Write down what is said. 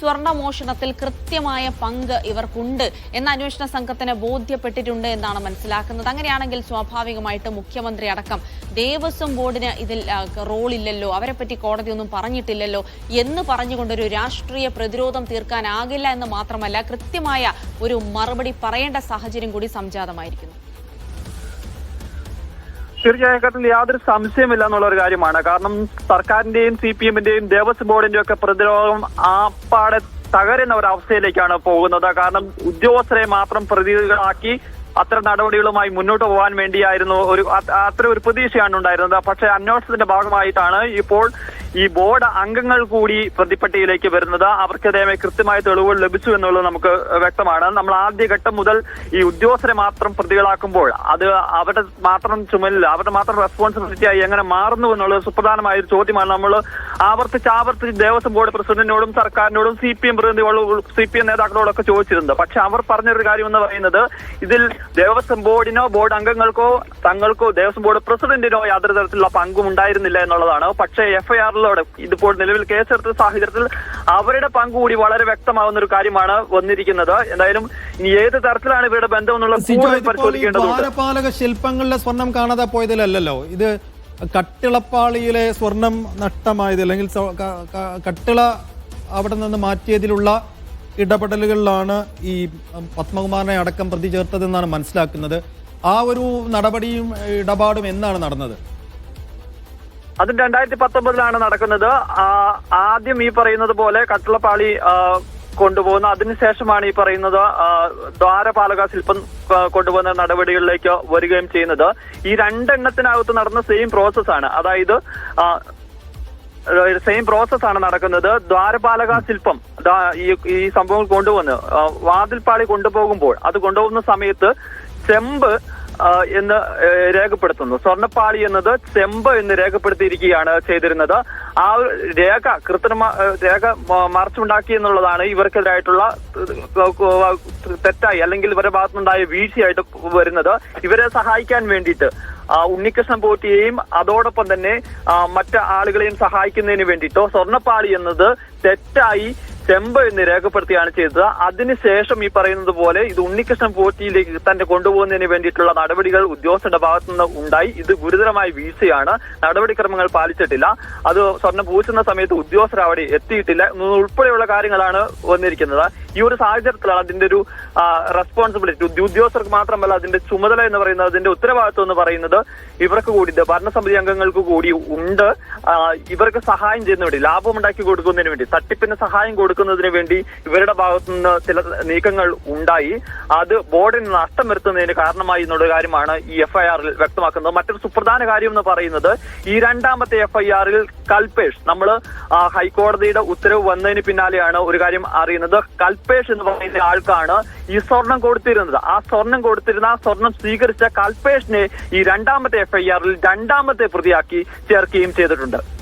സ്വർണമോഷണത്തിൽ കൃത്യമായ പങ്ക് ഇവർക്കുണ്ട് എന്ന അന്വേഷണ സംഘത്തിന് ബോധ്യപ്പെട്ടിട്ടുണ്ട് എന്നാണ് മനസ്സിലാക്കുന്നത്. അങ്ങനെയാണെങ്കിൽ സ്വാഭാവികമായിട്ട് മുഖ്യമന്ത്രി അടക്കം ദേവസ്വം ബോർഡിന് ഇതിൽ റോളില്ലല്ലോ. അവരെ പറ്റി കോടതി ഒന്നും പറഞ്ഞിട്ടില്ലല്ലോ എന്ന് പറഞ്ഞുകൊണ്ടൊരു രാഷ്ട്രീയ പ്രതിരോധം തീർക്കാനാകില്ല എന്ന് മാത്രമല്ല കൃത്യമായ ഒരു മറുപടി പറയേണ്ട സാഹചര്യം കൂടി സംജാതമായിരിക്കുന്നു. തീർച്ചയായും കാര്യത്തിൽ യാതൊരു സംശയമില്ല എന്നുള്ള ഒരു കാര്യമാണ്. കാരണം സർക്കാരിന്റെയും സി പി എമ്മിന്റെയും ദേവസ്വം ബോർഡിന്റെയും ഒക്കെ പ്രതിരോധം ആപ്പാടെ തകരുന്ന ഒരു അവസ്ഥയിലേക്കാണ് പോകുന്നത്. കാരണം ഉദ്യോഗസ്ഥരെ മാത്രം പ്രതികളാക്കി അത്തരം നടപടികളുമായി മുന്നോട്ട് പോകാൻ വേണ്ടിയായിരുന്നു ഒരു അത് അത്ര ഒരു പ്രതീക്ഷയാണ് ഉണ്ടായിരുന്നത്. പക്ഷേ അന്വേഷണത്തിന്റെ ഭാഗമായിട്ടാണ് ഇപ്പോൾ ഈ ബോർഡ് അംഗങ്ങൾ കൂടി പ്രതിപ്പട്ടികയിലേക്ക് വരുന്നത്. അവർക്കെതിരെ കൃത്യമായ തെളിവുകൾ ലഭിച്ചു എന്നുള്ളത് നമുക്ക് വ്യക്തമാണ്. നമ്മൾ ആദ്യഘട്ടം മുതൽ ഈ ഉദ്യോഗസ്ഥരെ മാത്രം പ്രതികളാക്കുമ്പോൾ അത് അവരുടെ മാത്രം ചുമലിൽ അവരുടെ മാത്രം റെസ്പോൺസിബിലിറ്റിയായി എങ്ങനെ മാറുന്നു എന്നുള്ളത് സുപ്രധാനമായ ഒരു ചോദ്യമാണ്. നമ്മൾ ആവർത്തിച്ച് ആവർത്തിച്ച് ദേവസ്വം ബോർഡ് പ്രസിഡന്റിനോടും സർക്കാരിനോടും സി പി എം പ്രതിനിധികളോടും സി പി എം നേതാക്കളോടൊക്കെ ചോദിച്ചിരുന്നത്. പക്ഷെ അവർ പറഞ്ഞൊരു കാര്യം എന്ന് പറയുന്നത് ഇതിൽ ദേവസ്വം ബോർഡിനോ ബോർഡ് അംഗങ്ങൾക്കോ തങ്ങൾക്കോ ദേവസ്വം ബോർഡ് പ്രസിഡന്റിനോ യാതൊരു തരത്തിലുള്ള പങ്കും ഉണ്ടായിരുന്നില്ല എന്നുള്ളതാണ്. പക്ഷേ എഫ്ഐആറിലൂടെ ഇതിപ്പോൾ നിലവിൽ കേസെടുത്ത സാഹചര്യത്തിൽ അവരുടെ പങ്ക് കൂടി വളരെ വ്യക്തമാകുന്ന ഒരു കാര്യമാണ് വന്നിരിക്കുന്നത്. എന്തായാലും ഇനി ഏത് തരത്തിലാണ് ഇവരുടെ ബന്ധം എന്നുള്ള കൂടുതൽ പരിശോധിക്കേണ്ടതുണ്ട്. ശില്പങ്ങളിലെ സ്വർണം കാണാതെ പോയതിലല്ലോ ഇത് കട്ടിളപ്പാളിയിലെ സ്വർണം നഷ്ടമായത് അല്ലെങ്കിൽ കട്ടിള അവിടെ നിന്ന് മാറ്റിയതിലുള്ള ഇടപെടലുകളിലാണ് ഈ പത്മകുമാറിനെ അടക്കം പ്രതി ചേർത്തതെന്നാണ് മനസ്സിലാക്കുന്നത്. ആ ഒരു നടപടിയും ഇടപാടും എന്നാണ് നടന്നത്? അത് രണ്ടായിരത്തി പത്തൊമ്പതിലാണ് നടക്കുന്നത് ആദ്യം ഈ പറയുന്നത് പോലെ കട്ടളപ്പാളി കൊണ്ടുപോകുന്ന അതിനുശേഷമാണ് ഈ പറയുന്നത് ദ്വാരപാലക ശില്പം കൊണ്ടുപോകുന്ന നടപടികളിലേക്ക് വരികയും ചെയ്യുന്നത്. ഈ രണ്ടെണ്ണത്തിനകത്ത് നടന്ന സെയിം പ്രോസസ്സാണ്. അതായത് സെയിം പ്രോസസ് ആണ് നടക്കുന്നത്. ദ്വാരപാലക ശില്പം ഈ സംഭവം കൊണ്ടുവന്ന് വാതിൽപ്പാളി കൊണ്ടുപോകുമ്പോൾ അത് കൊണ്ടുപോകുന്ന സമയത്ത് ചെമ്പ് എന്ന് രേഖപ്പെടുത്തുന്നു. സ്വർണപ്പാളി എന്നത് ചെമ്പ് എന്ന് രേഖപ്പെടുത്തിയിരിക്കുകയാണ് ചെയ്തിരുന്നത്. ആ ഒരു രേഖ കൃത്രിമ രേഖ മറച്ചുണ്ടാക്കി എന്നുള്ളതാണ് ഇവർക്കെതിരായിട്ടുള്ള തെറ്റായി അല്ലെങ്കിൽ ഇവരുടെ ഭാഗത്തുനിന്നുണ്ടായ വീഴ്ചയായിട്ട് വരുന്നത്. ഇവരെ സഹായിക്കാൻ വേണ്ടിയിട്ട് ഉണ്ണികൃഷ്ണൻ പോറ്റിയെയും അതോടൊപ്പം തന്നെ മറ്റു ആളുകളെയും സഹായിക്കുന്നതിന് വേണ്ടിയിട്ടോ സ്വർണപ്പാളി എന്നത് തെറ്റായി ചെമ്പ് എന്ന് രേഖപ്പെടുത്തിയാണ് ചെയ്തത്. അതിനുശേഷം ഈ പറയുന്നത് പോലെ ഇത് ഉണ്ണികൃഷ്ണൻ പോറ്റിയിലേക്ക് തന്നെ കൊണ്ടുപോകുന്നതിന് വേണ്ടിയിട്ടുള്ള നടപടികൾ ഉദ്യോഗസ്ഥരുടെ ഭാഗത്തു നിന്ന് ഉണ്ടായി. ഇത് ഗുരുതരമായ വീഴ്ചയാണ്. നടപടിക്രമങ്ങൾ പാലിച്ചിട്ടില്ല. അത് സ്വർണം പൂശുന്ന സമയത്ത് ഉദ്യോഗസ്ഥർ അവിടെ എത്തിയിട്ടില്ല ഉൾപ്പെടെയുള്ള കാര്യങ്ങളാണ് വന്നിരിക്കുന്നത്. ഈ ഒരു സാഹചര്യത്തിലാണ് അതിന്റെ ഒരു റെസ്പോൺസിബിലിറ്റി ഉദ്യോഗസ്ഥർക്ക് മാത്രമല്ല അതിന്റെ ചുമതല എന്ന് പറയുന്നത് അതിന്റെ ഉത്തരവാദിത്വം എന്ന് പറയുന്നത് ഇവർക്ക് കൂടി ഭരണസമിതി അംഗങ്ങൾക്ക് കൂടി ഉണ്ട്. ഇവർക്ക് സഹായം ചെയ്യുന്നതിന് വേണ്ടി ലാഭം ഉണ്ടാക്കി കൊടുക്കുന്നതിന് വേണ്ടി തട്ടിപ്പിന് സഹായം കൊടുക്കുന്നതിന് വേണ്ടി ഇവരുടെ ഭാഗത്തു നിന്ന് ചില നീക്കങ്ങൾ ഉണ്ടായി. അത് ബോർഡിന് നഷ്ടം വരുത്തുന്നതിന് കാരണമായി എന്നുള്ള കാര്യമാണ് ഈ എഫ്ഐആറിൽ വ്യക്തമാക്കുന്നത്. മറ്റൊരു സുപ്രധാന കാര്യം എന്ന് പറയുന്നത് ഈ രണ്ടാമത്തെ എഫ്ഐആറിൽ കൽപേഷ് നമ്മൾ ഹൈക്കോടതിയുടെ ഉത്തരവ് വന്നതിന് പിന്നാലെയാണ് ഒരു കാര്യം അറിയുന്നത്. കൽപേഷ് എന്ന് പറയുന്ന ആൾക്കാണ് ഈ സ്വർണം കൊടുത്തിരുന്നത്. ആ സ്വർണം കൊടുത്തിരുന്ന ആ സ്വർണം സ്വീകരിച്ച കൽപേഷിനെ ഈ രണ്ടാമത്തെ എഫ്ഐആറിൽ രണ്ടാമത്തെ പ്രതിയാക്കി ചേർക്കുകയും ചെയ്തിട്ടുണ്ട്.